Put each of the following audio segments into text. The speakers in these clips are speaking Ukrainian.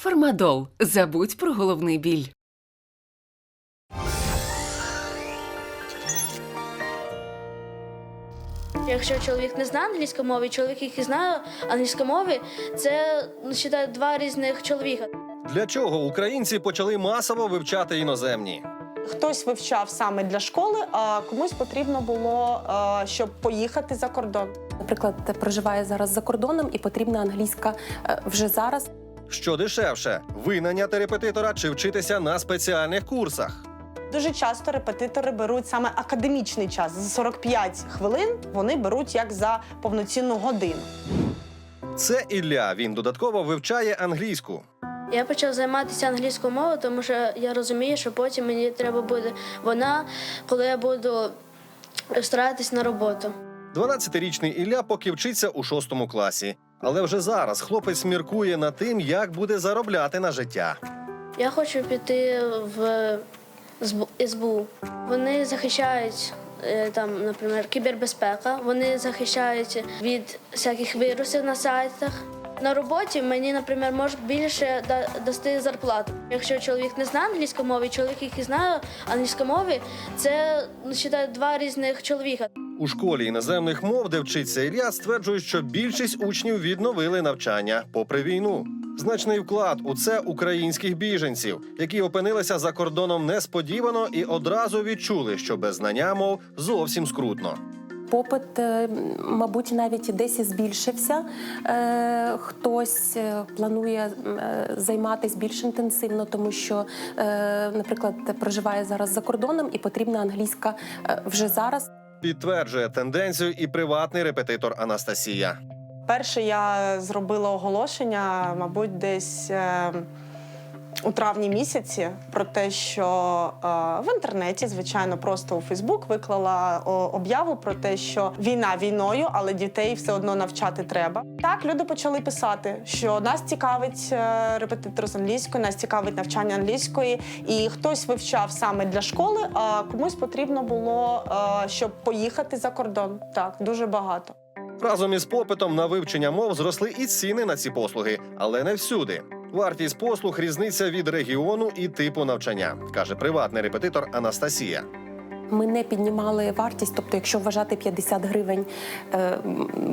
Фармадол. Забудь про головний біль. Якщо чоловік не знає англійської мови, і чоловік, який знає англійської мови, це ну, вважаю, два різних чоловіка. Для чого українці почали масово вивчати іноземні? Хтось вивчав саме для школи, а комусь потрібно було, е, щоб поїхати за кордон. Наприклад, проживає зараз за кордоном і потрібна англійська е, вже зараз. Що дешевше винайняти репетитора чи вчитися на спеціальних курсах? Дуже часто репетитори беруть саме академічний час за 45 хвилин. Вони беруть як за повноцінну годину. Це Ілля. Він додатково вивчає англійську. Я почав займатися англійською мовою, тому що я розумію, що потім мені треба буде вона, коли я буду старатись на роботу. 12-річний Ілля поки вчиться у шостому класі. Але вже зараз хлопець міркує над тим, як буде заробляти на життя. Я хочу піти в СБУ-. Вони захищають е, там, наприклад, кібербезпека. Вони захищають від всяких вірусів на сайтах. На роботі мені, наприклад, можуть більше дасти зарплату. Якщо чоловік не знає англійської мови, чоловік, який знає англійської мови, це ну, вважаю, два різних чоловіка. У школі іноземних мов, де вчиться Ілля, стверджують, що більшість учнів відновили навчання попри війну. Значний вклад у це українських біженців, які опинилися за кордоном несподівано і одразу відчули, що без знання мов зовсім скрутно. Попит, е, мабуть, навіть десь і збільшився. Е, Хтось е, планує займатися більш інтенсивно, тому що, наприклад, проживає зараз за кордоном і потрібна англійська вже зараз. Підтверджує тенденцію і приватний репетитор Анастасія. Перше я зробила оголошення, мабуть, десь е, у травні місяці про те, що е, в інтернеті, звичайно, просто у Фейсбук виклала об'яву про те, що війна війною, але дітей все одно навчати треба. Так, люди почали писати, що нас цікавить е, репетитор з англійської, нас цікавить навчання англійської, і хтось вивчав саме для школи, а комусь потрібно було, е, щоб поїхати за кордон. Так, дуже багато. Разом із попитом на вивчення мов зросли і ціни на ці послуги, але не всюди. Вартість послуг різниця від регіону і типу навчання, каже приватний репетитор Анастасія. Ми не піднімали вартість, тобто, якщо вважати 50 гривень е,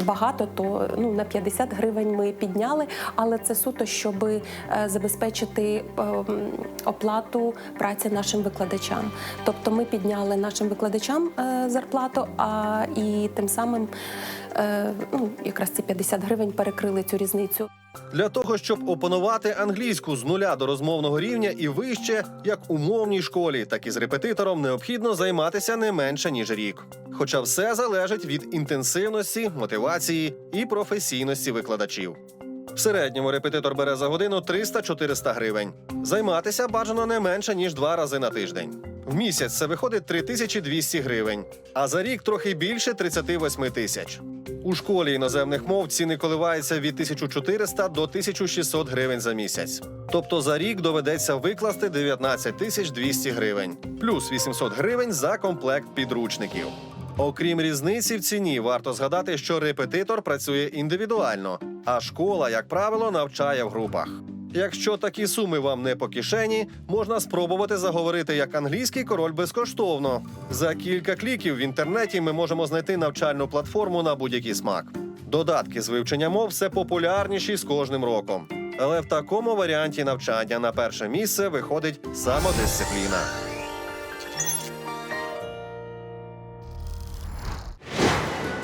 багато, то ну на 50 гривень ми підняли, але це суто, щоб е, забезпечити е, оплату праці нашим викладачам. Тобто, ми підняли нашим викладачам зарплату, а і тим самим ну якраз ці 50 гривень перекрили цю різницю. Для того, щоб опанувати англійську з нуля до розмовного рівня і вище, як у мовній школі, так і з репетитором необхідно займатися не менше ніж рік. Хоча все залежить від інтенсивності, мотивації і професійності викладачів. В середньому репетитор бере за годину 300-400 гривень. Займатися бажано не менше ніж два рази на тиждень. В місяць це виходить 3200 гривень, а за рік трохи більше 38 тисяч. У школі іноземних мов ціни коливаються від 1400 до 1600 гривень за місяць. Тобто за рік доведеться викласти 19 тисяч 200 гривень, плюс 800 гривень за комплект підручників. Окрім різниці в ціні, варто згадати, що репетитор працює індивідуально, а школа, як правило, навчає в групах. Якщо такі суми вам не по кишені, можна спробувати заговорити як англійський король безкоштовно. За кілька кліків в інтернеті ми можемо знайти навчальну платформу на будь-який смак. Додатки з вивчення мов все популярніші з кожним роком. Але в такому варіанті навчання на перше місце виходить самодисципліна.